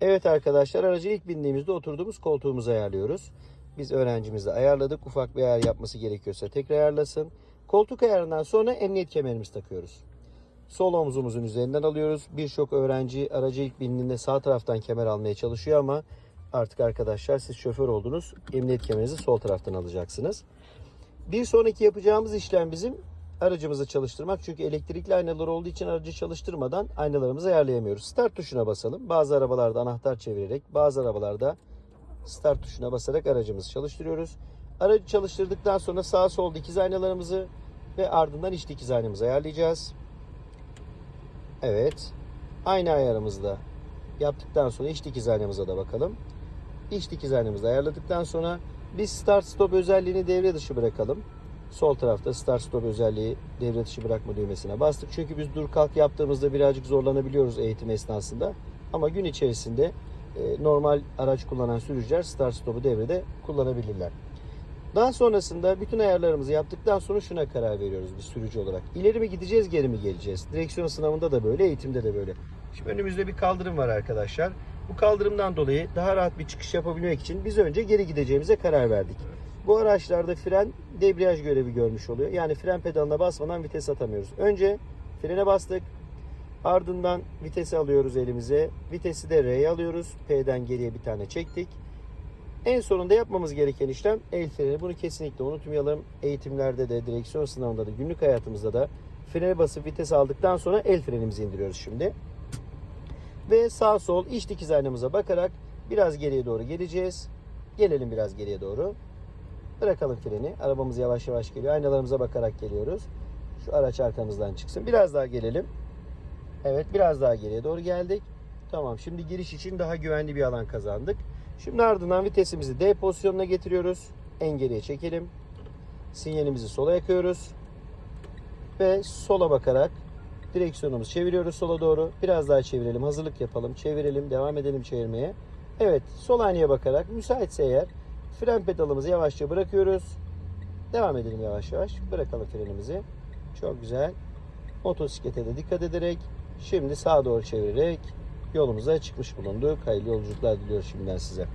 Evet arkadaşlar aracı ilk bindiğimizde oturduğumuz koltuğumuzu ayarlıyoruz. Biz öğrencimizle ayarladık. Ufak bir ayar yapması gerekiyorsa tekrar ayarlasın. Koltuk ayarından sonra emniyet kemerimizi takıyoruz. Sol omzumuzun üzerinden alıyoruz. Birçok öğrenci aracı ilk bindiğinde sağ taraftan kemer almaya çalışıyor ama artık arkadaşlar siz şoför oldunuz. Emniyet kemerinizi sol taraftan alacaksınız. Bir sonraki yapacağımız işlem bizim aracımızı çalıştırmak. Çünkü elektrikli aynalar olduğu için aracı çalıştırmadan aynalarımızı ayarlayamıyoruz. Start tuşuna basalım. Bazı arabalarda anahtar çevirerek, bazı arabalarda start tuşuna basarak aracımızı çalıştırıyoruz. Aracı çalıştırdıktan sonra sağ sol dikiz aynalarımızı ve ardından iç dikiz aynamızı ayarlayacağız. Evet. Aynı ayarımızda yaptıktan sonra iç dikiz aynamıza da bakalım. İç dikiz aynamızı ayarladıktan sonra biz start stop özelliğini devre dışı bırakalım. Sol tarafta start stop özelliği devre dışı bırakma düğmesine bastık. Çünkü biz dur kalk yaptığımızda birazcık zorlanabiliyoruz eğitim esnasında. Ama gün içerisinde e, normal araç kullanan sürücüler start stop'u devrede kullanabilirler. Daha sonrasında bütün ayarlarımızı yaptıktan sonra şuna karar veriyoruz bir sürücü olarak. İleri mi gideceğiz, geri mi geleceğiz? Direksiyon sınavında da böyle, eğitimde de böyle. Şimdi önümüzde bir kaldırım var arkadaşlar. Bu kaldırımdan dolayı daha rahat bir çıkış yapabilmek için biz önce geri gideceğimize karar verdik. Bu araçlarda fren debriyaj görevi görmüş oluyor. Yani fren pedalına basmadan vites atamıyoruz. Önce frene bastık. Ardından vitesi alıyoruz elimize. Vitesi de R'ye alıyoruz. P'den geriye bir tane çektik. En sonunda yapmamız gereken işlem el freni. Bunu kesinlikle unutmayalım. Eğitimlerde de, direksiyon sınavında da, günlük hayatımızda da frene basıp vites aldıktan sonra el frenimizi indiriyoruz şimdi. Ve sağ sol iç dikiz aynamıza bakarak biraz geriye doğru geleceğiz. Gelelim biraz geriye doğru. Bırakalım freni. Arabamız yavaş yavaş geliyor. Aynalarımıza bakarak geliyoruz. Şu araç arkamızdan çıksın. Biraz daha gelelim. Evet biraz daha geriye doğru geldik. Tamam şimdi giriş için daha güvenli bir alan kazandık. Şimdi ardından vitesimizi D pozisyonuna getiriyoruz. En geriye çekelim. Sinyalimizi sola yakıyoruz. Ve sola bakarak direksiyonumuzu çeviriyoruz sola doğru. Biraz daha çevirelim. Hazırlık yapalım. Çevirelim. Devam edelim çevirmeye. Evet sol aynaya bakarak müsaitse eğer fren pedalımızı yavaşça bırakıyoruz. Devam edelim yavaş yavaş. Bırakalım frenimizi. Çok güzel. Motosiklete de dikkat ederek şimdi sağa doğru çevirerek yolumuza çıkmış bulunduk. Hayırlı yolculuklar diliyoruz şimdiden size.